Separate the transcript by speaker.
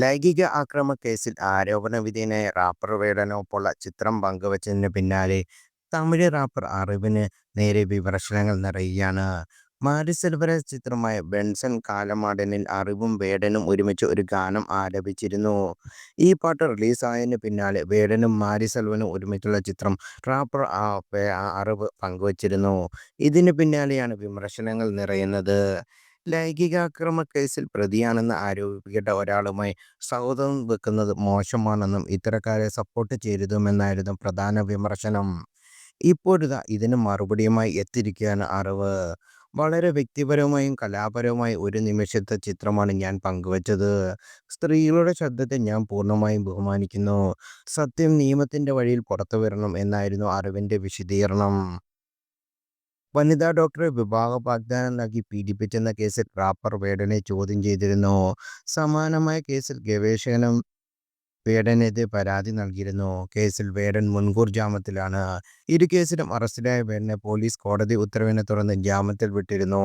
Speaker 1: ലൈംഗിക ആക്രമ കേസിൽ ആരോപണ വിധേയനായ റാപ്പർ വേടനൊപ്പമുള്ള ചിത്രം പങ്കുവച്ചതിന് പിന്നാലെ തമിഴ് റാപ്പർ അറിവിന് നേരെ വിമർശനങ്ങൾ നിറയുകയാണ്. മാരി സെൽവരാജ് ചിത്രമായ ബെൻസൺ കാലമാടനിൽ അറിവും വേടനും ഒരുമിച്ച് ഒരു ഗാനം ആരംഭിച്ചിരുന്നു ഈ പാട്ട് റിലീസായതിന് പിന്നാലെ വേടനും മാരി സെൽവനും ഒരുമിച്ചുള്ള ചിത്രം റാപ്പർ അറിവ് പങ്കുവച്ചിരുന്നു. ഇതിന് പിന്നാലെയാണ് വിമർശനങ്ങൾ നിറയുന്നത്. ലൈംഗികാക്രമണ കേസിൽ പ്രതിയാണെന്ന് ആരോപിക്കപ്പെട്ട ഒരാളുമായി സൗഹൃദം വെക്കുന്നത് മോശമാണെന്നും ഇത്തരക്കാരെ സപ്പോർട്ട് ചെയ്തുമെന്നായിരുന്നു പ്രധാന വിമർശനം. ഇപ്പോഴിതാ ഇതിന് മറുപടിയുമായി എത്തിയിരിക്കുകയാണ് അറിവ്. വളരെ വ്യക്തിപരമായും കലാപരവുമായി ഒരു നിമിഷത്തെ ചിത്രമാണ് ഞാൻ പങ്കുവച്ചത്. സ്ത്രീകളുടെ ശബ്ദത്തെ ഞാൻ പൂർണമായും ബഹുമാനിക്കുന്നു. സത്യം നിയമത്തിന്റെ വഴിയിൽ പുറത്തുവരണം എന്നായിരുന്നു അറിവിന്റെ വിശദീകരണം. വനിതാ ഡോക്ടറെ വിവാഹ നൽകി പീഡിപ്പിച്ചെന്ന കേസിൽ റാപ്പർ വേടനെ ചോദ്യം ചെയ്തിരുന്നു. സമാനമായ കേസിൽ ഗവേഷകനും വേടനെതിരെ പരാതി നൽകിയിരുന്നു. കേസിൽ വേടൻ മുൻകൂർ ജാമ്യത്തിലാണ്. ഇരു കേസിലും അറസ്റ്റിലായ വേടനെ പോലീസ് കോടതി ഉത്തരവിനെ തുടർന്ന് ജാമ്യത്തിൽ വിട്ടിരുന്നു.